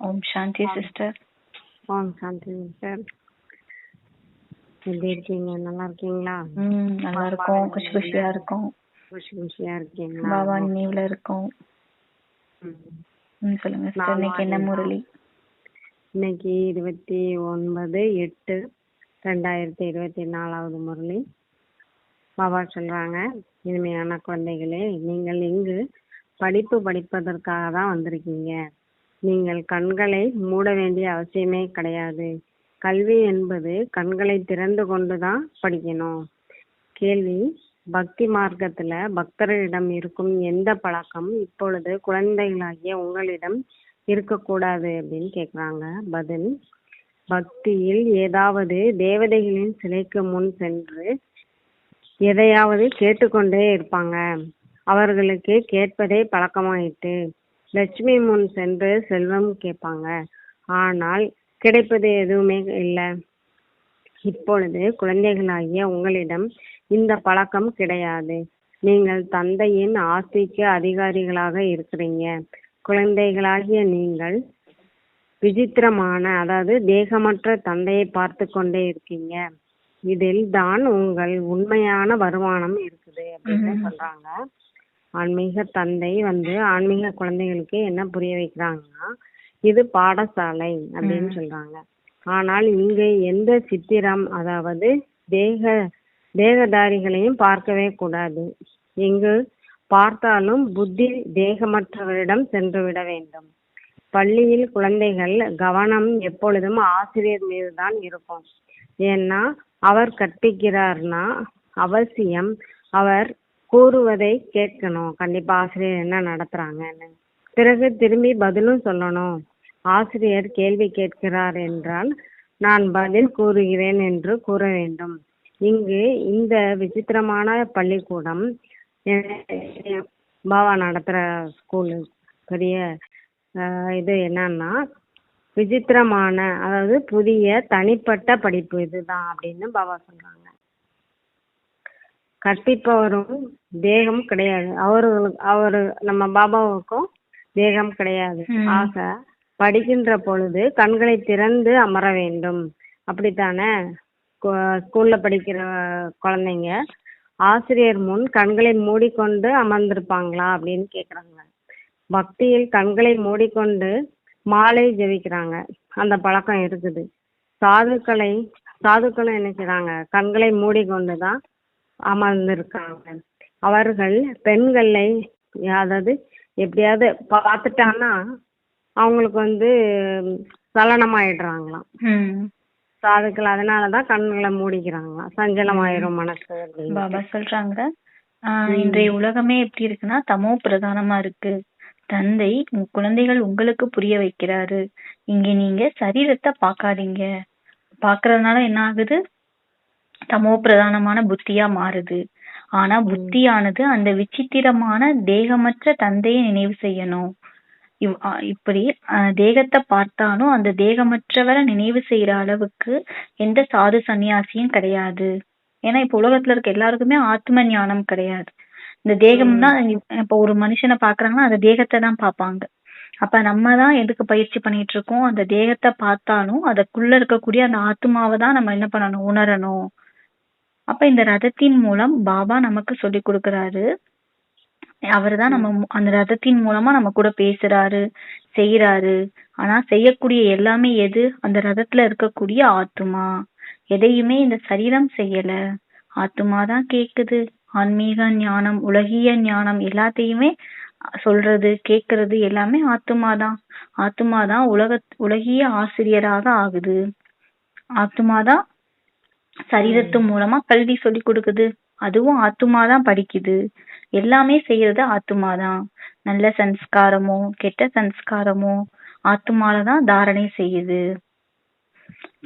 ஓம் சாந்தி சிஸ்டர். ஓம் சாந்தி சார் எப்படி இருக்கீங்க? நல்லா இருக்கீங்களா? ம் நல்லா இருக்கோம். குஷி குஷியா இருக்கோம். குஷி குஷியா இருக்கீங்களா? பாபா நினைவுல இருக்கோம். ம். சொல்லுங்க சிஸ்டர். இன்னைக்கு என்ன முரளி? இன்னைக்கு இருபத்தி ஒன்பது எட்டு ரெண்டாயிரத்தி இருபத்தி நாலாவது முரளி. பாபா சொல்றாங்க இனிமையான குழந்தைகளே நீங்கள் இங்கு படிப்பு படிப்பதற்காக தான் வந்திருக்கீங்க. நீங்கள் கண்களை மூட வேண்டிய அவசியமே கிடையாது. கல்வி என்பது கண்களை திறந்து கொண்டு தான் படிக்கணும். கேள்வி பக்தி மார்க்கத்துல பக்தர்களிடம் இருக்கும் எந்த பழக்கம் இப்பொழுது குழந்தைகளாகிய உங்களிடம் இருக்கக்கூடாது அப்படின்னு கேக்குறாங்க. பதில் பக்தியில் ஏதாவது தேவதைகளின் சிலைக்கு முன் சென்று எதையாவது கேட்டுக்கொண்டே இருப்பாங்க. அவர்களுக்கு கேட்பதே பழக்கமாயிட்டு லட்சுமி முன் சென்று செல்வம் கேட்பாங்க. ஆனால் கிடைப்பது எதுவுமே இல்லை. இப்பொழுது குழந்தைகளாகிய உங்களிடம் இந்த பழக்கம் கிடையாது. நீங்கள் தந்தையின் ஆஸ்திக்கு அதிகாரிகளாக இருக்கிறீங்க. குழந்தைகளாகிய நீங்கள் விசித்திரமான அதாவது தேகமற்ற தந்தையை பார்த்து கொண்டே இருக்கீங்க. இதில் தான் உங்கள் உண்மையான வருமானம் இருக்குது அப்படின்னு. சொல்றாங்க. ஆன்மீக தந்தை வந்து ஆன்மீக குழந்தைகளுக்கு என்ன புரிய வைக்கிறாங்கன்னா இது பாடசாலை அப்படின்னு. சொல்றாங்க. ஆனால் இங்கு எந்த சித்திரம் அதாவது தேக தேகதாரிகளையும் பார்க்கவே கூடாது. இங்கு பார்த்தாலும் புத்தி தேகமற்றவரிடம் சென்று விட வேண்டும். பள்ளியில் குழந்தைகள் கவனம் எப்பொழுதும் ஆசிரியர் மீது தான் இருக்கும். ஏன்னா அவர் கற்பிக்கிறார்னா அவசியம். அவர் கூறுவதை கேட்கணும். கண்டிப்பா ஆசிரியர் என்ன நடத்துறாங்கன்னு. பிறகு திரும்பி பதிலும் சொல்லணும். ஆசிரியர் கேள்வி கேட்கிறார் என்றால் நான் பதில் கூறுகிறேன் என்று கூற வேண்டும். இங்கு இந்த விசித்திரமான பள்ளிக்கூடம் பாபா நடத்துற ஸ்கூலு. பெரிய இது என்னன்னா விசித்திரமான அதாவது புதிய தனிப்பட்ட படிப்பு இதுதான் அப்படின்னு பாபா சொல்றாங்க. கற்பிப்பவரும் தேகம் கிடையாது. அவர்களுக்கு அவரு நம்ம பாபாவுக்கும் தேகம் கிடையாது. ஆக படிக்கின்ற பொழுது கண்களை திறந்து அமர வேண்டும். அப்படித்தானே? ஸ்கூல்ல படிக்கிற குழந்தைங்க ஆசிரியர் முன் கண்களை மூடிக்கொண்டு அமர்ந்திருப்பாங்களா அப்படின்னு கேக்குறாங்க. பக்தியில் கண்களை மூடிக்கொண்டு மாலை ஜெபிக்கிறாங்க. அந்த பழக்கம் இருக்குது. சாதுக்களை சாதுக்களும் என்ன செய்றாங்க கண்களை மூடிக்கொண்டு தான் அமர்ந்திருக்காங்க. அவர்கள் பெண்களை அதாவது எப்படியாவது பார்த்துட்டான்னா அவங்களுக்கு வந்து சலனமாயிடுறாங்களாம். ம். சாதுக்கள் அதனாலதான் கண்களை மூடிக்கிறாங்களாம். சஞ்சலமாயிரும் மனசு பாபா சொல்றாங்க. ஆஹ் இன்றைய உலகமே எப்படி இருக்குன்னா தமோ பிரதானமா இருக்கு. தந்தை குழந்தைகள் உங்களுக்கு புரிய வைக்கிறாரு. இங்க நீங்க சரீரத்தை பார்க்காதீங்க. பார்க்கறதுனால என்ன ஆகுது? தமோ பிரதானமான புத்தியா மாறுது. ஆனா புத்தியானது அந்த விசித்திரமான தேகமற்ற தந்தையை நினைவு செய்யணும். இவ்- இப்படி தேகத்தை பார்த்தாலும் அந்த தேகமற்றவரை நினைவு செய்யற அளவுக்கு எந்த சாது சன்னியாசியும் கிடையாது. ஏன்னா இப்ப உலகத்துல இருக்க எல்லாருக்குமே ஆத்ம ஞானம் கிடையாது. இந்த தேகம்னா இப்ப ஒரு மனுஷனை பாக்குறாங்கன்னா அந்த தேகத்தை தான் பார்ப்பாங்க. அப்ப நம்ம தான் எதுக்கு பயிற்சி பண்ணிட்டு இருக்கோம்? அந்த தேகத்தை பார்த்தாலும் அதுக்குள்ள இருக்கக்கூடிய அந்த ஆத்மாவை தான் நம்ம என்ன பண்ணணும்? உணரணும். அப்ப இந்த ரதத்தின் மூலம் பாபா நமக்கு சொல்லி கொடுக்கறாரு. அவர்தான் நம்ம அந்த ரதத்தின் மூலமா நம்ம கூட பேசுறாரு செய்யறாரு ஆனா செய்யக்கூடிய எல்லாமே எது? அந்த ரதத்துல இருக்கக்கூடிய ஆத்துமா. எதையுமே இந்த சரீரம் செய்யல. ஆத்துமா தான் கேக்குது. ஆன்மீக ஞானம் உலகிய ஞானம் எல்லாத்தையுமே சொல்றது கேக்குறது எல்லாமே ஆத்துமா தான் ஆத்துமா தான் உலக உலகிய ஆசிரியராக ஆகுது. ஆத்துமா தான் சரீரத்து மூலமா கல்வி சொல்லி கொடுக்குது. அதுவும் ஆத்துமா தான் படிக்குது. எல்லாமே செய்யறது ஆத்துமா தான் நல்ல சன்ஸ்காரமோ கெட்ட சன்ஸ்காரமோ ஆத்துமால தான் தாரணை செய்யுது.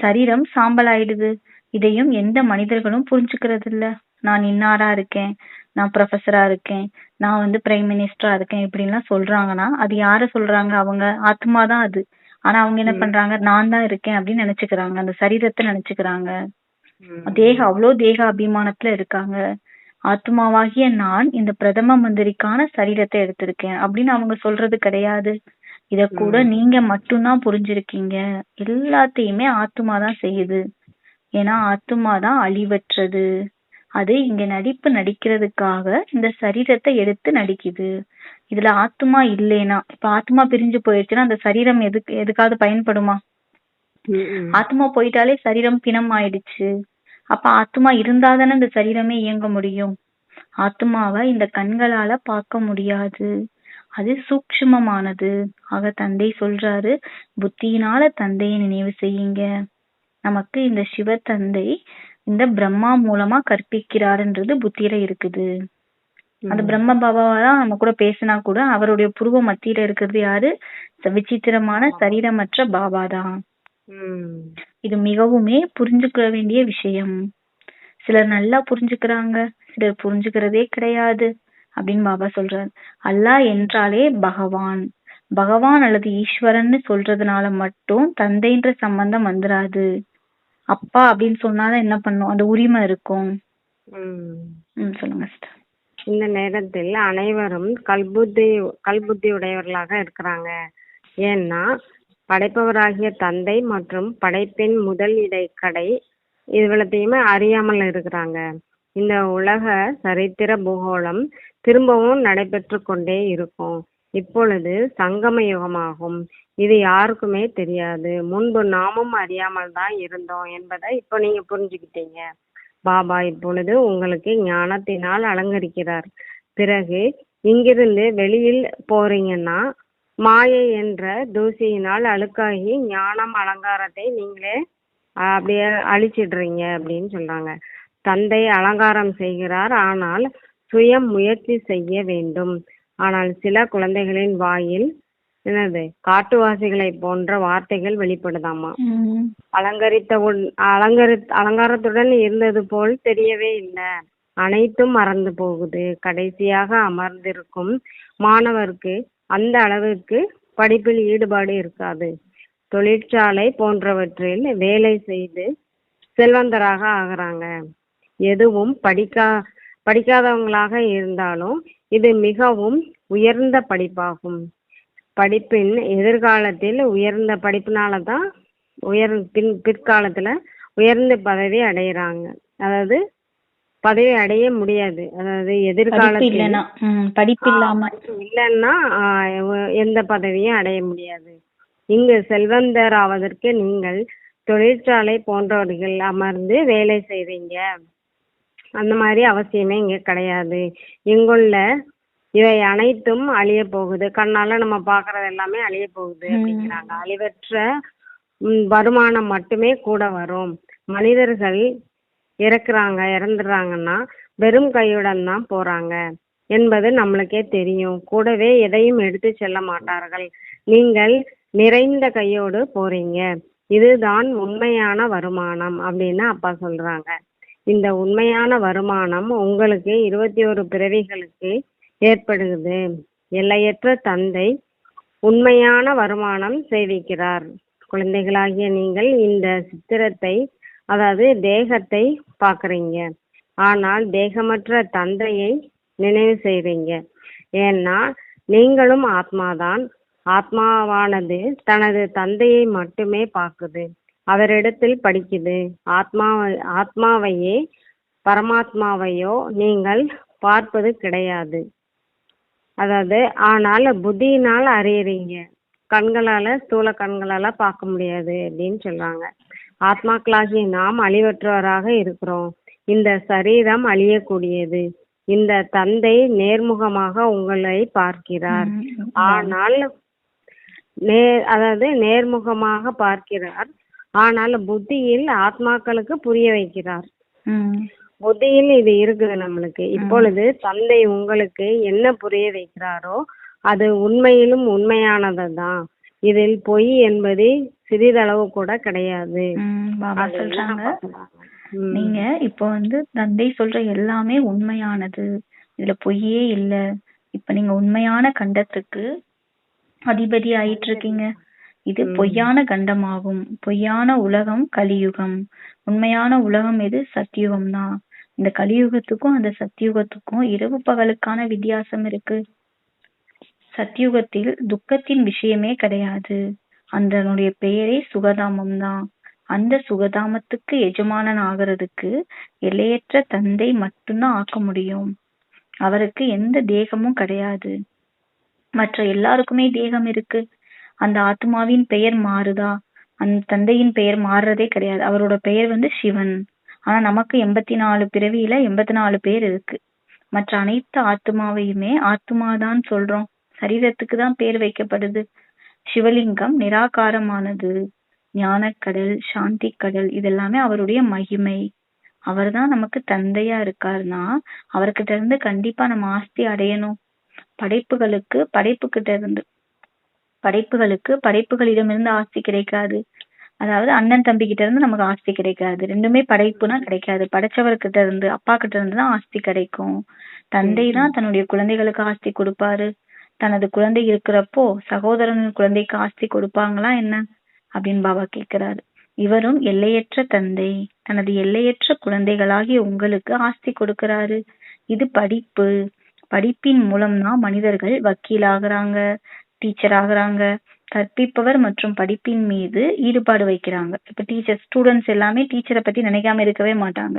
சரீரம் சாம்பல் ஆயிடுது இதையும் எந்த மனிதர்களும் புரிஞ்சுக்கிறது இல்ல நான் இன்னாரா இருக்கேன்? நான் ப்ரொஃபஸரா இருக்கேன்? நான் வந்து பிரைம் மினிஸ்டரா இருக்கேன்? இப்படின்லாம் சொல்றாங்கன்னா அது யார சொல்றாங்க? அவங்க ஆத்மா தான் அது. ஆனா அவங்க என்ன பண்றாங்க? நான் தான் இருக்கேன் அப்படின்னு நினைச்சுக்கிறாங்க. அந்த சரீரத்தை நினைச்சுக்கிறாங்க. தேக அவ்வளோ தேக அபிமானத்துல இருக்காங்க. ஆத்மாவாகிய நான் இந்த பிரதம மந்திரிக்கான சரீரத்தை எடுத்திருக்கேன். அப்படின்னு அவங்க சொல்றது கிடையாது. இத கூட நீங்க மட்டும்தான் புரிஞ்சிருக்கீங்க. எல்லாத்தையுமே ஆத்துமா தான் செய்யுது. ஏன்னா ஆத்துமா தான் அழிவற்றது. அது இங்க நடிப்பு நடிக்கிறதுக்காக இந்த சரீரத்தை எடுத்து நடிக்குது. இதுல ஆத்துமா இல்லைனா இப்ப ஆத்துமா பிரிஞ்சு போயிடுச்சுன்னா அந்த சரீரம் எதுக்கு எதுக்காவது பயன்படுமா. ஆத்மா போயிட்டாலே சரீரம் பிணம் ஆயிடுச்சு. அப்ப ஆத்மா இருந்தாதானே இந்த சரீரமே இயங்க முடியும்? ஆத்மாவை இந்த கண்களால பார்க்க முடியாது. அது சூக்ஷ்மமானது. ஆக தந்தை சொல்றாரு புத்தியினால தந்தையை நினைவு செய்யுங்க. நமக்கு இந்த சிவ தந்தை இந்த பிரம்மா மூலமா கற்பிக்கிறாருன்றது புத்தியில இருக்குது. அந்த பிரம்ம பாபாவா நம்ம கூட பேசினா கூட அவருடைய புருவ மத்தியில இருக்கிறது யாரு? விசித்திரமான சரீரமற்ற பாபா தான். ம். இது மிகவுமே புரிஞ்சுக்க வேண்டிய விஷயம் சிலர் நல்லா புரிஞ்சுக்கிறாங்க சிலர் புரிஞ்சுக்கிறதே கிடையாது அப்படின்னு பாபா சொல்றாரு அல்லாஹ் என்றாலே பகவான் பகவான் அல்லது ஈஸ்வரன்னு சொல்றதுனால மட்டும் தந்தைன்ற சம்பந்தம் வந்துராது அப்பா அப்படின்னு சொன்னாதான் என்ன பண்ணும் அந்த உரிமை இருக்கும் ம். ம் சொல்லுங்க. இந்த நேரத்தில் அனைவரும் கல்புத்தி கல்புத்தி உடையவர்களாக இருக்கிறாங்க ஏன்னா படைப்பவராகிய தந்தை மற்றும் படைப்பின் முதல் இடைக்கடை இவ்வளத்தையுமே அறியாமல் இருக்கிறாங்க. இந்த உலக சரித்திர பூகோளம் திரும்பவும் நடைபெற்று கொண்டே இருக்கும். இப்பொழுது சங்கம யுகமாகும். இது யாருக்குமே தெரியாது. முன்பு நாமும் அறியாமல் தான் இருந்தோம் என்பதை இப்போ நீங்க புரிஞ்சுக்கிட்டீங்க. பாபா இப்பொழுது உங்களுக்கு ஞானத்தினால் அலங்கரிக்கிறார். பிறகு இங்கிருந்து வெளியில் போறீங்கன்னா மாயை என்ற தூசியினால் அழுக்காகி ஞானம் அலங்காரத்தை நீங்களே அப்படியே அழிச்சிடுறீங்க அப்படின்னு சொல்றாங்க. தந்தை அலங்காரம் செய்கிறார் ஆனால் சுயம் முயற்சி செய்ய வேண்டும். ஆனால் சில குழந்தைகளின் வாயில் என்னது காட்டுவாசிகளை போன்ற வார்த்தைகள் வெளிப்படுதாமா? அலங்கரித்த அலங்கரி அலங்காரத்துடன் இருந்தது போல் தெரியவே இல்லை. அனைத்தும் மறந்து போகுது. கடைசியாக அமர்ந்திருக்கும் மாணவருக்கு அந்த அளவிற்கு படிப்பில் ஈடுபாடு இருக்காது. தொழிற்சாலை போன்றவற்றில் வேலை செய்து செல்வந்தராக ஆகுறாங்க. எதுவும் படிக்கா படிக்காதவங்களாக இருந்தாலும் இது மிகவும் உயர்ந்த படிப்பாகும். படிப்பின் எதிர்காலத்தில் உயர்ந்த படிப்பினால தான் உயர் பின் பிற்காலத்துல உயர்ந்த பதவி அடைகிறாங்க அதாவது பதவி அடைய முடியாது. அதாவது எதிர்காலத்தில் படிப்பு இல்லாம. இல்லைன்னா எந்த பதவியும் அடைய முடியாது. இங்கு செல்வந்தர் ஆவதற்கு நீங்கள் தொழிற்சாலை போன்றவர்கள் அமர்ந்து வேலை செய்றீங்க அந்த மாதிரி அவசியமே இங்க கிடையாது. இங்குள்ள இவை அனைத்தும் அழிய போகுது. கண்ணால நம்ம பாக்குறது எல்லாமே அழிய போகுது. அப்படிங்கிறாங்க. அழிவற்ற வருமானம் மட்டுமே கூட வரும். மனிதர்கள் இறக்குறாங்க இறந்துடுறாங்கன்னா வெறும் கையுடன் தான் போறாங்க என்பது நம்மளுக்கே தெரியும். கூடவே எதையும் எடுத்து செல்ல மாட்டார்கள். நீங்கள் நிறைந்த கையோடு போறீங்க. இதுதான் உண்மையான வருமானம் அப்படின்னு அப்பா சொல்றாங்க. இந்த உண்மையான வருமானம் உங்களுக்கு இருபத்தி ஒரு பிறவிகளுக்கு ஏற்படுகிறது எல்லையற்ற தந்தை உண்மையான வருமானம் செய்விக்கிறார் குழந்தைகளாகிய நீங்கள் இந்த சித்திரத்தை அதாவது தேகத்தை பார்க்குறீங்க. ஆனால் தேகமற்ற தந்தையை நினைவு செய்கிறீங்க ஏன்னா நீங்களும் ஆத்மாதான். ஆத்மாவானது தனது தந்தையை மட்டுமே பார்க்குது. அவரிடத்தில் படிக்குது. ஆத்மாவை ஆத்மாவையே பரமாத்மாவையோ நீங்கள் பார்ப்பது கிடையாது. அதாவது ஆனால் புத்தியினால் அறியறீங்க. கண்களால் ஸ்தூல கண்களால் பார்க்க முடியாது அப்படின்னு சொல்கிறாங்க ஆத்மாக்களாகிய நாம் அழிவற்றவராக இருக்கிறோம். இந்த சரீரம் அழியக்கூடியது. இந்த தந்தை நேர்முகமாக உங்களை பார்க்கிறார். ஆனால் நேர் அதாவது நேர்முகமாக பார்க்கிறார். ஆனால் புத்தியில் ஆத்மாக்களுக்கு புரிய வைக்கிறார். புத்தியில் இது இருக்குது நம்மளுக்கு. இப்பொழுது தந்தை உங்களுக்கு என்ன புரிய வைக்கிறாரோ அது உண்மையிலும் உண்மையானது தான் இதில் பொய் என்பது சிறிதளவு கூட கிடையாது. பாபா சொல்றாங்க. நீங்க இப்போ வந்து தந்தை சொல்ற எல்லாமே உண்மையானது. இதுல பொய்யே இல்ல. இப்ப நீங்க உண்மையான கண்டத்துக்கு அதிபதி ஆயிட்டு இருக்கீங்க இது பொய்யான கண்டமாகும். பொய்யான உலகம் கலியுகம். உண்மையான உலகம் எது? சத்தியுகம் தான் இந்த கலியுகத்துக்கும் அந்த சத்தியுகத்துக்கும் இரவு பகலுக்கான வித்தியாசம் இருக்கு. சத்யுகத்தில் துக்கத்தின் விஷயமே கிடையாது. அதனுடைய பெயரே சுகதாமம் தான் அந்த சுகதாமத்துக்கு எஜமானன் ஆகிறதுக்கு எல்லையற்ற தந்தை மட்டும்தான் ஆக்க முடியும். அவருக்கு எந்த தேகமும் கிடையாது. மற்ற எல்லாருக்குமே தேகம் இருக்கு. அந்த ஆத்மாவின் பெயர் மாறுதா? அந்த தந்தையின் பெயர் மாறுறதே கிடையாது. அவரோட பெயர் வந்து சிவன். ஆனா நமக்கு எண்பத்தி நாலு பிறவியில எண்பத்தி நாலு பேர் இருக்கு. மற்ற அனைத்து ஆத்மாவையுமே ஆத்மாதான் சொல்றோம். சரீரத்துக்கு தான் பேர் வைக்கப்படுது. சிவலிங்கம் நிராகாரமானது. ஞானக்கடல் சாந்தி கடல் இதெல்லாமே அவருடைய மகிமை. அவர்தான் நமக்கு தந்தையா இருக்காருன்னா அவர்கிட்ட இருந்து கண்டிப்பா நம்ம ஆஸ்தி அடையணும். படைப்புகளுக்கு படைப்பு கிட்ட இருந்து படைப்புகளுக்கு படைப்புகளிடமிருந்து ஆஸ்தி கிடைக்காது. அதாவது அண்ணன் தம்பி கிட்ட இருந்து நமக்கு ஆஸ்தி கிடைக்காது. ரெண்டுமே படைப்புனா கிடைக்காது. படைச்சவர்கிட்ட இருந்து அப்பா கிட்ட இருந்து தான் ஆஸ்தி கிடைக்கும். தந்தை தான் தன்னுடைய குழந்தைகளுக்கு ஆஸ்தி கொடுப்பாரு. தனது குழந்தை இருக்கிறப்போ சகோதரன் குழந்தைக்கு ஆஸ்தி கொடுப்பாங்களா என்ன? அப்படின்னு பாபா கேக்குறாரு இவரும் எல்லையற்ற தந்தை தனது எல்லையற்ற குழந்தைகளாகிய உங்களுக்கு ஆஸ்தி கொடுக்கிறாரு. இது படிப்பு. படிப்பின் மூலம்தான் மனிதர்கள் வக்கீல் ஆகுறாங்க டீச்சர் ஆகுறாங்க கற்பிப்பவர் மற்றும் படிப்பின் மீது ஈடுபாடு வைக்கிறாங்க. இப்ப டீச்சர் ஸ்டூடெண்ட்ஸ் எல்லாமே டீச்சரை பத்தி நினைக்காம இருக்கவே மாட்டாங்க.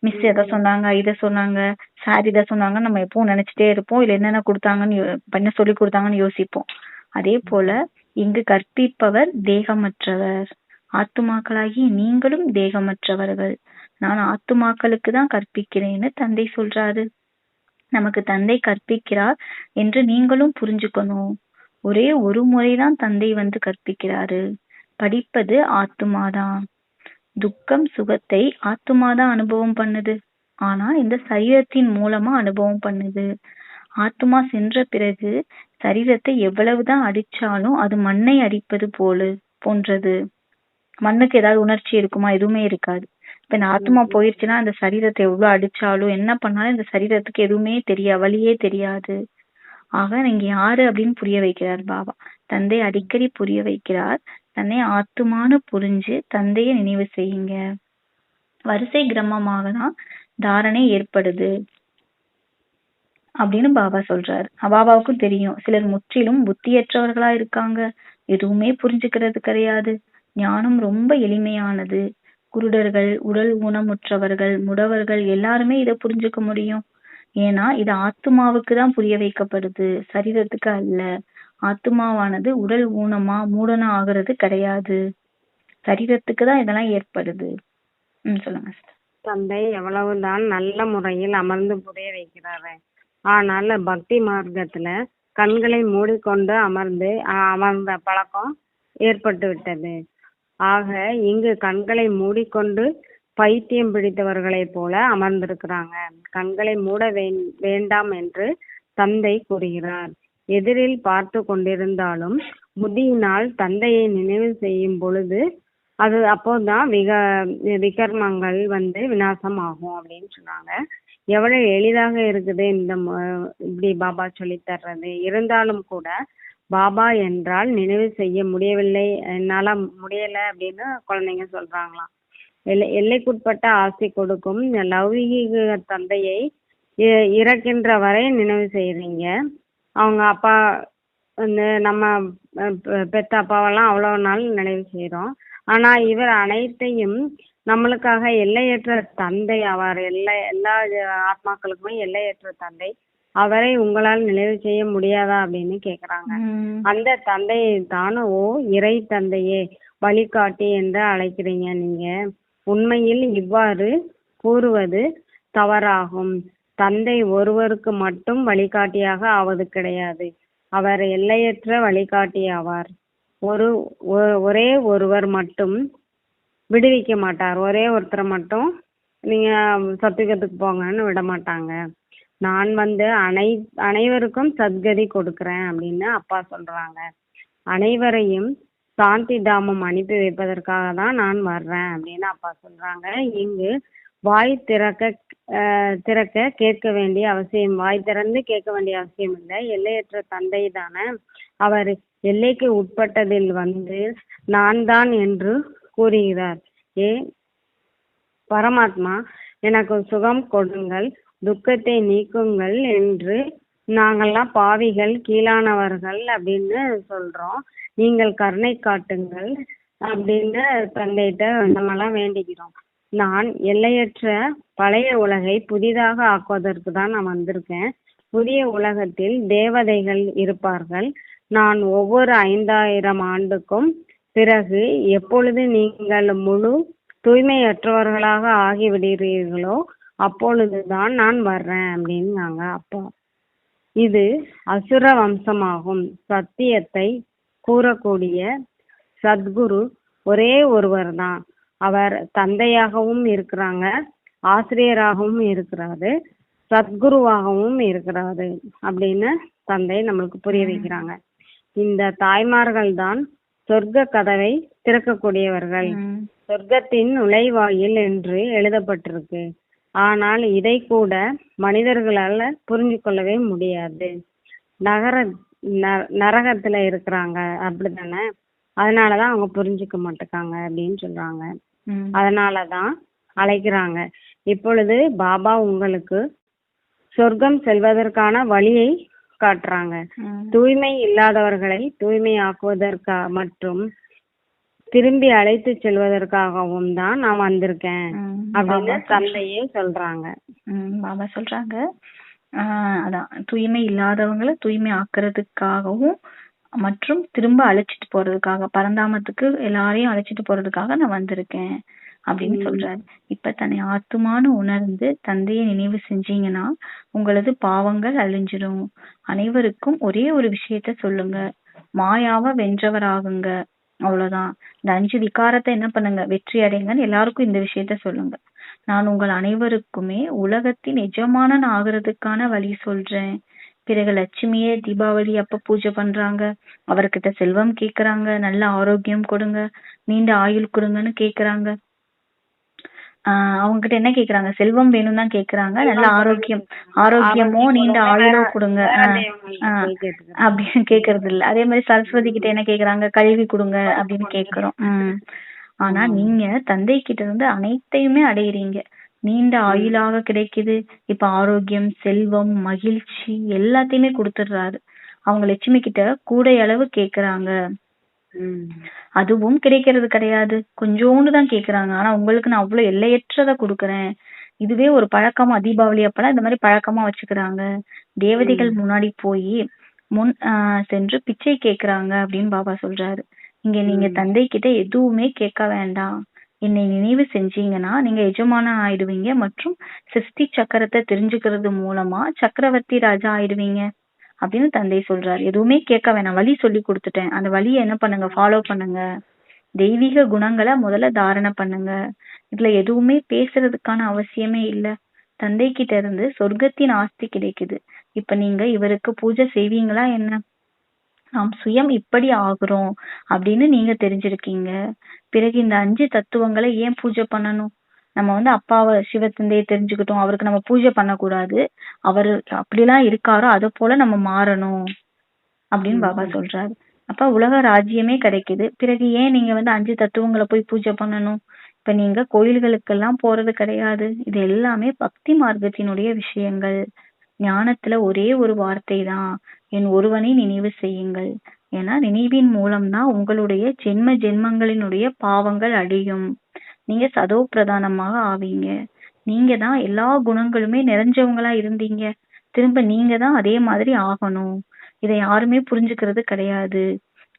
மிஸ் எதை சொன்னாங்க இதை சொன்னாங்க சார் இதை சொன்னாங்க நம்ம எப்பவும் நினைச்சிட்டே இருப்போம். இல்ல என்னென்ன கொடுத்தாங்கன்னு யோ- என்ன சொல்லி கொடுத்தாங்கன்னு யோசிப்போம். அதே போல இங்கு கற்பிப்பவர் தேகமற்றவர். ஆத்துமாக்களாகி நீங்களும் தேகமற்றவர்கள். நான் ஆத்துமாக்களுக்கு தான் கற்பிக்கிறேன்னு தந்தை சொல்றாரு. நமக்கு தந்தை கற்பிக்கிறார் என்று நீங்களும் புரிஞ்சுக்கணும். ஒரே ஒரு முறைதான் தந்தை வந்து கற்பிக்கிறாரு. படிப்பது ஆத்துமாதான். துக்கம் சுகத்தை ஆத்துமாதான் அனுபவம் பண்ணுது. ஆனா இந்த சரீரத்தின் மூலமா அனுபவம் பண்ணுது. ஆத்துமா சென்ற பிறகு சரீரத்தை எவ்வளவுதான் அடிச்சாலும் அது மண்ணை அடிப்பது போல போன்றது. மண்ணுக்கு ஏதாவது உணர்ச்சி இருக்குமா? எதுவுமே இருக்காது. இப்ப இந்த ஆத்மா போயிருச்சுன்னா அந்த சரீரத்தை எவ்வளவு அடிச்சாலும் என்ன பண்ணாலும் இந்த சரீரத்துக்கு எதுவுமே தெரியா வழியே தெரியாது. ஆக நீங்க யாரு அப்படின்னு புரிய வைக்கிறார் பாபா. தந்தை அடிக்கடி புரிய வைக்கிறார். தன்னை ஆத்துமான்னு புரிஞ்சு தந்தையை நினைவு செய்யுங்க. வரிசை கிரமமாக தான் தாரணை ஏற்படுது. அப்படின்னு பாபா சொல்றாரு. பாபாவுக்கும் தெரியும். சிலர் முற்றிலும் புத்தியற்றவர்களா இருக்காங்க. எதுவுமே புரிஞ்சுக்கிறது கிடையாது. ஞானம் ரொம்ப எளிமையானது. குருடர்கள் உடல் ஊனமுற்றவர்கள் முடவர்கள் எல்லாருமே இதை புரிஞ்சுக்க முடியும். ஏன்னா இது ஆத்துமாவுக்கு தான் புரிய வைக்கப்படுது. சரீரத்துக்கு அல்ல. ஆத்துமாவானது உடல் ஊனமா மூடனா ஆகுறது கிடையாது. சரீரத்துக்கு தான் இதெல்லாம் ஏற்படுது. ம் சொல்லுங்க தந்தை எவ்வளவுதான் நல்ல முறையில் அமர்ந்து புரிய வைக்கிறாரே. ஆனால் பக்தி மார்க்கத்துல கண்களை மூடிக்கொண்டு அமர்ந்து அமர்ந்த பழக்கம் ஏற்பட்டு விட்டது ஆக இங்கு கண்களை மூடிக்கொண்டு பைத்தியம் பிடித்தவர்களைப் போல அமர்ந்திருக்கிறாங்க. கண்களை மூட வேண்- வேண்டாம் என்று தந்தை கூறுகிறார். எதிரில் பார்த்து கொண்டிருந்தாலும் முதியினால் தந்தையை நினைவு செய்யும் பொழுது அது அப்போதான் விக விகர்மங்கள் வந்து விநாசம் ஆகும் அப்படின்னு சொன்னாங்க. எவ்வளவு எளிதாக இருக்குது இந்த இப்படி பாபா சொல்லித் தர்றது. இருந்தாலும் கூட பாபா என்றால் நினைவு செய்ய முடியவில்லை. என்னால முடியல அப்படின்னு குழந்தைங்க சொல்றாங்களாம். எல்லை எல்லைக்குட்பட்ட ஆசை கொடுக்கும் லௌகீக தந்தையை இ- இறக்கின்ற வரை நினைவு செய்கிறீங்க அவங்க அப்பா வந்து நம்ம பெ- பெத்த அப்பாவெல்லாம் அவ்வளவு நாள் நினைவு செய்கிறோம் ஆனா இவர் அனைத்தையும் நம்மளுக்காக எல்லையற்ற தந்தை அவர் எல்லா எல்லா ஆத்மாக்களுக்குமே எல்லையற்ற தந்தை. அவரை உங்களால் நினைவு செய்ய முடியாதா அப்படின்னு கேக்குறாங்க. அந்த தந்தையை தானோ இறை தந்தையே. வழிகாட்டி என்று அழைக்கிறீங்க நீங்க. உண்மையில் இவ்வாறு கூறுவது தவறாகும். தந்தை ஒருவருக்கு மட்டும் வழிகாட்டியாக ஆவது கிடையாது. அவர் எல்லையற்ற வழிகாட்டி ஆவார் ஒரு ஒ- ஒரே ஒருவர் மட்டும் விடுவிக்க மாட்டார். ஒரே ஒருத்தரை மட்டும் நீங்க சத்தியத்துக்கு போங்கன்னு விட மாட்டாங்க. நான் வந்து அனை அனைவருக்கும் சத்கதி கொடுக்கிறேன் அப்படின்னு அப்பா சொல்றாங்க. அனைவரையும் சாந்தி தாமம் அனுப்பி வைப்பதற்காக தான் நான் வர்றேன் அப்படின்னு அப்பா சொல்றாங்க. இங்கு வாய் திறக்க திறக்க கேட்க வேண்டிய அவசியம் வாய் திறந்து கேட்க வேண்டிய அவசியம் இல்லை. எல்லையற்ற தந்தை தானே. அவர் எல்லைக்கு உட்பட்டதில் வந்து நான் தான் என்று கூறுகிறார். ஏ பரமாத்மா எனக்கு சுகம் கொடுங்கள் துக்கத்தை நீக்குங்கள் என்று நாங்கள்லாம் பாவிகள் கீழானவர்கள் அப்படின்னு சொல்றோம். நீங்கள் கருணை காட்டுங்கள் அப்படின்னு தந்தைகிட்ட நம்மலாம் வேண்டிக்கிறோம் நான் எல்லையற்ற பழைய உலகை புதிதாக ஆக்குவதற்கு தான் நான் வந்திருக்கேன். புதிய உலகத்தில் தேவதைகள் இருப்பார்கள். நான் ஒவ்வொரு ஐந்தாயிரம் ஆண்டுக்கும் பிறகு எப்பொழுது நீங்கள் முழு தூய்மையற்றவர்களாக ஆகிவிடுகிறீர்களோ அப்பொழுதுதான் நான் வர்றேன் அப்படின்னாங்க அப்பா. இது அசுர வம்சமாகும். சத்தியத்தை கூறக்கூடிய சத்குரு ஒரே ஒருவர் தான் அவர் தந்தையாகவும் இருக்கிறாங்க ஆசிரியராகவும் இருக்கிறாரு சத்குருவாகவும் இருக்கிறாரு அப்படின்னு தந்தை நம்மளுக்கு புரிய வைக்கிறாங்க. இந்த தாய்மார்கள் தான் சொர்க்க கதவை திறக்கக்கூடியவர்கள். சொர்க்கத்தின் நுழைவாயில் என்று எழுதப்பட்டிருக்கு. ஆனால் இதை கூட மனிதர்களால புரிஞ்சு கொள்ளவே முடியாது. நகர ந- நரகத்துல இருக்கிறாங்க அப்படிதானே அதனாலதான் அவங்க புரிஞ்சுக்க மாட்டேங்காங்க அப்படின்னு சொல்றாங்க. அதனாலதான் அழைக்கிறாங்க. இப்பொழுது பாபா உங்களுக்கு சொர்க்கம் செல்வதற்கான வழியை காட்டுறாங்க. தூய்மை இல்லாதவர்களை தூய்மையாக்குவதற்கா மற்றும் திரும்பி அழைத்து செல்வதற்காகவும் தான் நான் வந்திருக்கேன். அப்படின்னு பாபா தந்தையே சொல்றாங்க. பாபா சொல்றாங்க. ஆஹ் அதான். தூய்மை இல்லாதவங்கள தூய்மை ஆக்குறதுக்காகவும் மற்றும் திரும்ப அழைச்சிட்டு போறதுக்காக பரந்தாமத்துக்கு எல்லாரையும் அழைச்சிட்டு போறதுக்காக நான் வந்திருக்கேன். அப்படின்னு. சொல்றாரு. இப்ப தன்னை ஆத்துமான்னு உணர்ந்து தந்தையை நினைவு செஞ்சீங்கன்னா உங்களது பாவங்கள் அழிஞ்சிரும். அனைவருக்கும் ஒரே ஒரு விஷயத்த சொல்லுங்க. மாயாவ வென்றவராகுங்க. அவ்வளவுதான். இந்த அஞ்சு விகாரத்தை என்ன பண்ணுங்க? வெற்றி அடைங்கன்னு எல்லாருக்கும் இந்த விஷயத்த சொல்லுங்க. நான் உங்கள் அனைவருக்குமே உலகத்தின் எஜமானன் ஆகுறதுக்கான வழி சொல்றேன். பிறகு லட்சுமியே தீபாவளி அப்ப பூஜை பண்றாங்க. அவர்கிட்ட செல்வம் கேக்குறாங்க. நல்ல ஆரோக்கியம் கொடுங்க. நீண்ட ஆயுள் கொடுங்கன்னு கேக்குறாங்க. ஆஹ் அவங்க கிட்ட என்ன கேக்குறாங்க? செல்வம் வேணும் தான் கேக்குறாங்க. நல்ல ஆரோக்கியம் ஆரோக்கியமோ நீண்ட ஆயுளோ கொடுங்க. அப்படின்னு கேக்குறது இல்ல அதே மாதிரி சரஸ்வதி கிட்ட என்ன கேக்குறாங்க? கல்வி கொடுங்க அப்படின்னு கேக்குறோம். உம் ஆனா நீங்க தந்தை கிட்ட இருந்து அனைத்தையுமே அடையறீங்க. நீண்ட ஆயுளாக கிடைக்குது. இப்ப ஆரோக்கியம் செல்வம் மகிழ்ச்சி எல்லாத்தையுமே கொடுத்துடுறாரு. அவங்க லட்சுமி கிட்ட கூடை அளவு கேக்குறாங்க. ம். அதுவும் கிடைக்கிறது கிடையாது. கொஞ்சோண்டு தான் கேக்குறாங்க. ஆனா உங்களுக்கு நான் அவ்வளவு எல்லையற்றத கொடுக்கறேன். இதுவே ஒரு பழக்கமா தீபாவளி அப்பெல்லாம் இந்த மாதிரி பழக்கமா வச்சுக்கிறாங்க. தேவதைகள் முன்னாடி போய் முன் ஆஹ் சென்று பிச்சை கேக்குறாங்க அப்படின்னு பாபா சொல்றாரு. இங்க நீங்க தந்தை கிட்ட எதுவுமே கேட்க வேண்டாம். என்னை நினைவு செஞ்சீங்கன்னா நீங்க எஜமானன் ஆயிடுவீங்க மற்றும் சிருஷ்டி சக்கரத்தை தெரிஞ்சுக்கிறது மூலமா சக்கரவர்த்தி ராஜா ஆயிடுவீங்க. அப்படின்னு தந்தை சொல்றாரு. எதுவுமே கேட்க வேணாம். வழி சொல்லி கொடுத்துட்டேன். அந்த வழியை என்ன பண்ணுங்க? ஃபாலோ பண்ணுங்க. தெய்வீக குணங்களை முதல்ல தாரணை பண்ணுங்க. இதுல எதுவுமே பேசுறதுக்கான அவசியமே இல்ல. தந்தை கிட்ட இருந்து சொர்க்கத்தின் ஆஸ்தி கிடைக்குது. இப்ப நீங்க இவருக்கு பூஜை செய்வீங்களா என்ன? நாம் சுயம் இப்படி ஆகுறோம் அப்படின்னு நீங்க தெரிஞ்சிருக்கீங்க. பிறகு இந்த அஞ்சு தத்துவங்களை ஏன் பூஜை பண்ணணும்? நம்ம வந்து அப்பாவை சிவத்தந்தையை தெரிஞ்சுக்கிட்டோம். அவருக்கு நம்ம பூஜை பண்ணக்கூடாது. அவரு அப்படிலாம் இருக்காரோ அதை போல நம்ம மாறணும் அப்படின்னு பாபா சொல்றாரு. அப்ப உலக ராஜ்யமே கிடைக்குது. பிறகு ஏன் நீங்க வந்து அஞ்சு தத்துவங்களை போய் பூஜை பண்ணணும்? இப்ப நீங்க கோயில்களுக்கெல்லாம் போறது கிடையாது. இது எல்லாமே பக்தி மார்க்கத்தினுடைய விஷயங்கள். ஞானத்துல ஒரே ஒரு வார்த்தை தான் என் ஒருவனை நினைவு செய்யுங்கள். ஏன்னா நினைவின் மூலம்தான் உங்களுடைய ஜென்ம ஜென்மங்களினுடைய பாவங்கள் அழியும். நீங்க சதோ பிரதானமாக ஆவீங்க. நீங்க தான் எல்லா குணங்களுமே நிறைஞ்சவங்களா இருந்தீங்க. திரும்ப நீங்க தான் அதே மாதிரி ஆகணும். இதை யாருமே புரிஞ்சுக்கிறது கிடையாது.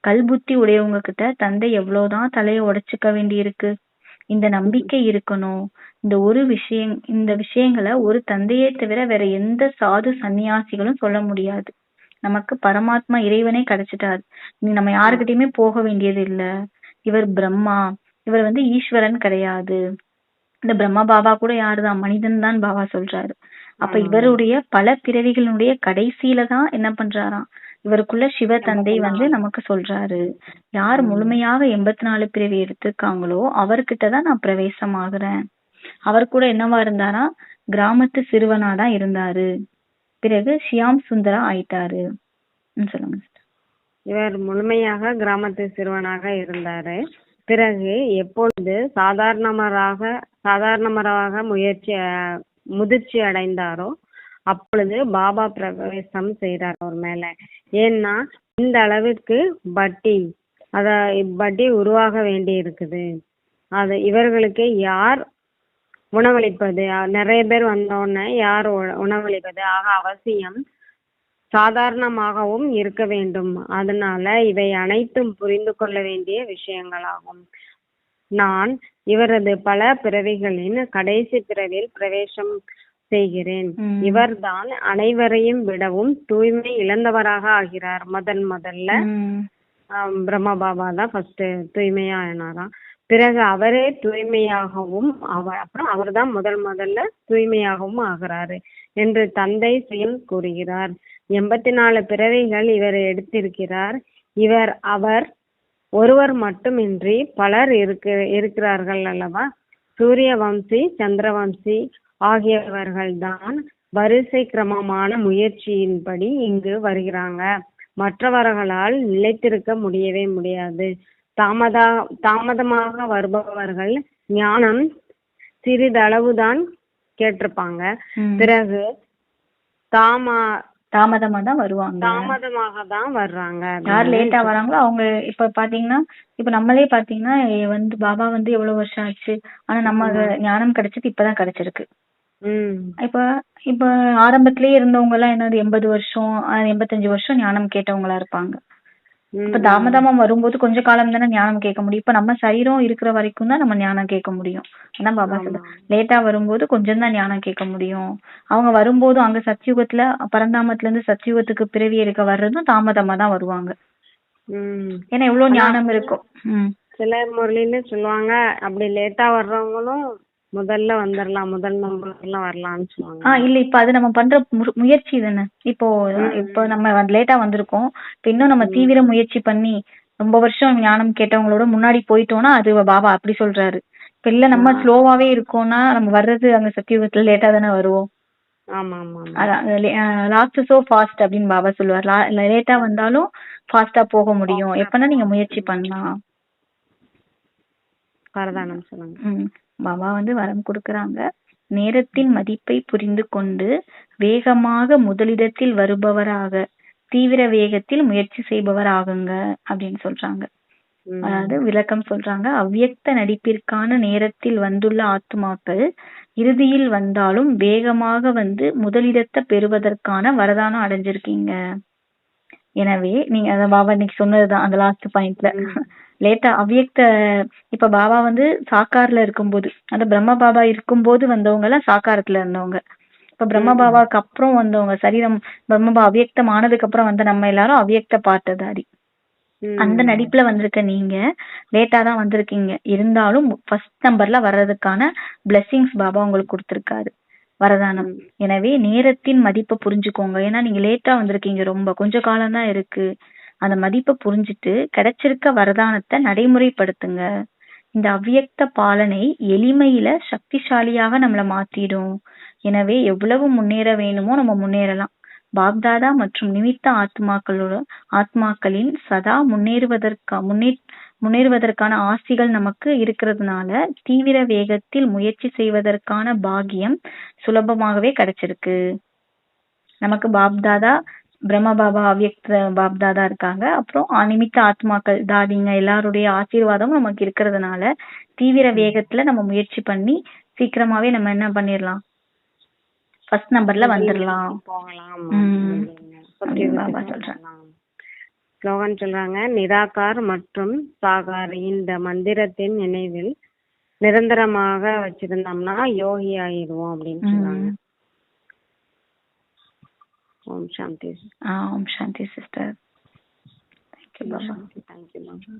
கல்புத்தி உடையவங்க கிட்ட தந்தை எவ்வளவுதான் தலையை உடைச்சுக்க வேண்டி இருக்கு இந்த நம்பிக்கை இருக்கணும். இந்த ஒரு விஷயம் இந்த விஷயங்களை ஒரு தந்தையை தவிர வேற எந்த சாது சன்னியாசிகளும் சொல்ல முடியாது. நமக்கு பரமாத்மா இறைவனே கிடைச்சிட்டாரு. நீ நம்ம யாருக்கிட்டயுமே போக வேண்டியது இல்ல இவர் பிரம்மா. இவர் வந்து ஈஸ்வரன் கிடையாது. இந்த பிரம்மா பாபா கூட யாருதான்? மனிதன் தான் பாபா சொல்றாரு. அப்ப இவருடைய பல பிறவிகளுடைய கடைசியில தான் என்ன பண்றாராம்? இவருக்குள்ள சிவ தந்தை வந்து நமக்கு சொல்றாரு. யார் முழுமையாக எண்பத்தி நாலு பிறவி எடுத்திருக்காங்களோ அவர்கிட்ட தான் நான் பிரவேசம் ஆகுறேன். அவர் கூட என்னவா இருந்தாரா? கிராமத்து சிறுவனா தான் இருந்தாரு. பிறகு ஷியாம் சுந்தரா ஆயிட்டாரு. சொல்லுங்க. இவர் முழுமையாக கிராமத்து சிறுவனாக இருந்தாரு. பிறகு எப்பொழுது சாதாரணமராக சாதாரணமராக முயற்சி முதிர்ச்சி அடைந்தாரோ அப்பொழுது பாபா பிரவேசம் செய்கிறார் அவர் மேலே. ஏன்னா இந்த அளவிற்கு பட்டி அதை பட்டி உருவாக வேண்டி இருக்குது அது இவர்களுக்கு யார் உணவளிப்பது? நிறைய பேர் வந்தோடனே யார் உ- உணவளிப்பது? ஆக அவசியம் சாதாரணமாகவும் இருக்க வேண்டும். அதனால இவை அனைத்தும் புரிந்து கொள்ள வேண்டிய விஷயங்களாகும். நான் இவரது பல பிறவிகளின் கடைசி பிறவியில் பிரவேசம் செய்கிறேன். இவர்தான் அனைவரையும் விடவும் தூய்மை இழந்தவராக ஆகிறார். முதன் முதல்ல பிரம்ம பாபா தான் ஃபர்ஸ்ட் தூய்மையா ஆனாராம் பிறகு அவரே தூய்மையாகவும் அவர் அப்புறம் அவர் தான் முதல் முதல்ல தூய்மையாகவும் ஆகிறாரு என்று தந்தை சுயம் கூறுகிறார். எண்பத்தி நாலு பிறவிகள் இவர் எடுத்திருக்கிறார். இவர் அவர் ஒருவர் மட்டுமின்றி பலர் இருக்கு இருக்கிறார்கள் அல்லவா? சூரிய வம்சி சந்திரவம்சி ஆகியவர்கள்தான் வரிசை கிரமமான முயற்சியின்படி இங்கு வருகிறாங்க. மற்றவர்களால் நிலைத்திருக்க முடியவே முடியாது. தாமதா தாமதமாக வருபவர்கள் ஞானம் சிறிதளவுதான் கேட்டிருப்பாங்க. பிறகு தாமா தாமதமா தான் வருவாங்க. தாமதமாக தான் வர்றாங்க. யார் லேட்டா வராங்களோ அவங்க இப்ப பாத்தீங்கன்னா இப்ப நம்மளே பாத்தீங்கன்னா வந்து பாபா வந்து எவ்வளவு வருஷம் ஆச்சு? ஆனா நம்ம ஞானம் கிடைச்சது இப்பதான் கிடைச்சிருக்கு. இப்ப இப்ப ஆரம்பத்திலேயே இருந்தவங்க எல்லாம் என்னது எண்பது வருஷம் எண்பத்தஞ்சு வருஷம் ஞானம் கேட்டவங்களா இருப்பாங்க. இப்ப. தாமதமா வரும்போது கொஞ்ச காலம் தானே ஞானம் கேட்க முடியும். இப்ப நம்ம சரீரம் இருக்கிற வரைக்கும் தான் நம்ம ஞானம் கேட்க முடியும். அதான் பாபா சொல்ல லேட்டா வரும்போது கொஞ்சம் தான் ஞானம் கேட்க முடியும். அவங்க வரும்போது அங்க சத்தியுகத்துல பரந்தாமத்துல இருந்து சத்தியுகத்துக்கு பிறவி எடுக்க வர்றதும் தாமதமா தான் வருவாங்க. ஏன்னா எவ்வளவு ஞானம் இருக்கும் சில முரளின்னு சொல்லுவாங்க அப்படி லேட்டா வர்றவங்களும் முதல்ல வந்துடலாம் முதல் நம்பர்ல வரலாம்னு சொல்லுவாங்க. ஆ இல்ல இப்ப அது நம்ம பண்ற மு- முயற்சி தானே? இப்போ இப்போ நம்ம லேட்டா வந்திருக்கோம். இப்ப இன்னும் நம்ம தீவிர முயற்சி பண்ணி ரொம்ப வருஷம் ஞானம் கேட்டவங்களோட முன்னாடி போயிட்டோம்னா அது பாபா அப்படி சொல்றாரு. இப்ப இல்ல நம்ம ஸ்லோவாவே இருக்கோம்னா நம்ம வர்றது அங்க சத்தியுகத்துல லேட்டா தானே வருவோம். ஆமா ஆமா ஆமா லாஸ்ட் சோ ஃபாஸ்ட் அப்படின்னு பாபா சொல்லுவார். லேட்டா வந்தாலும் ஃபாஸ்டா போக முடியும். எப்பனா நீங்க முயற்சி பண்ணலாம். பரதானம் சொல்லுங்க. ம். பாபா வந்து வரம் கொடுக்கறாங்க. நேரத்தின் மதிப்பை புரிந்து கொண்டு வேகமாக முதலிடத்தில் வருபவராக தீவிர வேகத்தில் முயற்சி செய்பவர் ஆகுங்க அப்படின்னு சொல்றாங்க. அதாவது விளக்கம் சொல்றாங்க அவ்யக்த நடிப்பிற்கான நேரத்தில் வந்துள்ள ஆத்மாக்கள் இறுதியில் வந்தாலும் வேகமாக வந்து முதலிடத்தை பெறுவதற்கான வரதானம் அடைஞ்சிருக்கீங்க. எனவே நீங்க அத பாபா இன்னைக்கு சொன்னதுதான் அந்த லாஸ்ட் பாயிண்ட்ல லேட்டா அவ்யக்த இப்ப பாபா வந்து சாக்கார்ல இருக்கும்போது அந்த பிரம்ம பாபா இருக்கும்போது வந்தவங்க எல்லாம் சாக்காரத்துல இருந்தவங்க. இப்ப பிரம்ம பாபாவுக்கு அப்புறம் வந்தவங்க சரீரம் பிரம்ம பாபா அவ்யக்தம் ஆனதுக்கு அப்புறம் வந்த நம்ம எல்லாரும் அவ்யக்த பாட்டதாரி ம். அந்த நடிப்புல வந்திருக்க நீங்க லேட்டா தான் வந்திருக்கீங்க. இருந்தாலும் ஃபர்ஸ்ட் நம்பர்ல வர்றதுக்கான blessings பாபா உங்களுக்கு கொடுத்திருக்காரு. வரதானம். எனவே நேரத்தின் மதிப்பை புரிஞ்சுக்கோங்க. ஏன்னா நீங்க லேட்டா வந்திருக்கீங்க ரொம்ப. கொஞ்ச காலம் தான் இருக்கு. அந்த மதிப்பை புரிஞ்சுட்டு கிடைச்சிருக்க வரதானத்தை நடைமுறைப்படுத்துங்க. இந்த அவ்வியக்த பாலனை எளிமையில சக்திசாலியாக நம்மள மாத்திடும். எனவே எவ்வளவு முன்னேற வேணுமோ நம்ம முன்னேறலாம். பாப்தாதா மற்றும் நிமித்த ஆத்மாக்களோட ஆத்மாக்களின் சதா முன்னேறுவதற்கா முன்னே முன்னேறுவதற்கான ஆசிகள் நமக்கு இருக்கிறதுனால தீவிர வேகத்தில் முயற்சி செய்வதற்கான பாக்கியம் சுலபமாகவே கிடைச்சிருக்கு. நமக்கு பாப்தாதா பிரம்ம பாபா அவ்யக்த பாப்தாதா இருக்காங்க. அப்புறம் அநிமித்த ஆத்மாக்கள் தாதிங்க எல்லாருடைய ஆசீர்வாதமும் நமக்கு இருக்கிறதுனால தீவிர வேகத்துல நம்ம முயற்சி பண்ணி சீக்கிரமாவே நம்ம என்ன பண்ணிடலாம் ஃபர்ஸ்ட் நம்பர்ல வந்துடலாம் பாபா சொல்றாங்க. ஸ்லோகன் சொல்றாங்க நிராகார் மற்றும் சாகார் இந்த மந்திரத்தின் நினைவில் நிரந்தரமாக வச்சிருந்தோம்னா யோகி ஆயிடுவோம் அப்படின்னு சொல்றாங்க. ஓம் சாந்தி ஆ ஓம் சாந்தி சிஸ்டர் தேங்க்யூ பாபா தேங்க்யூ தேங்க்யூ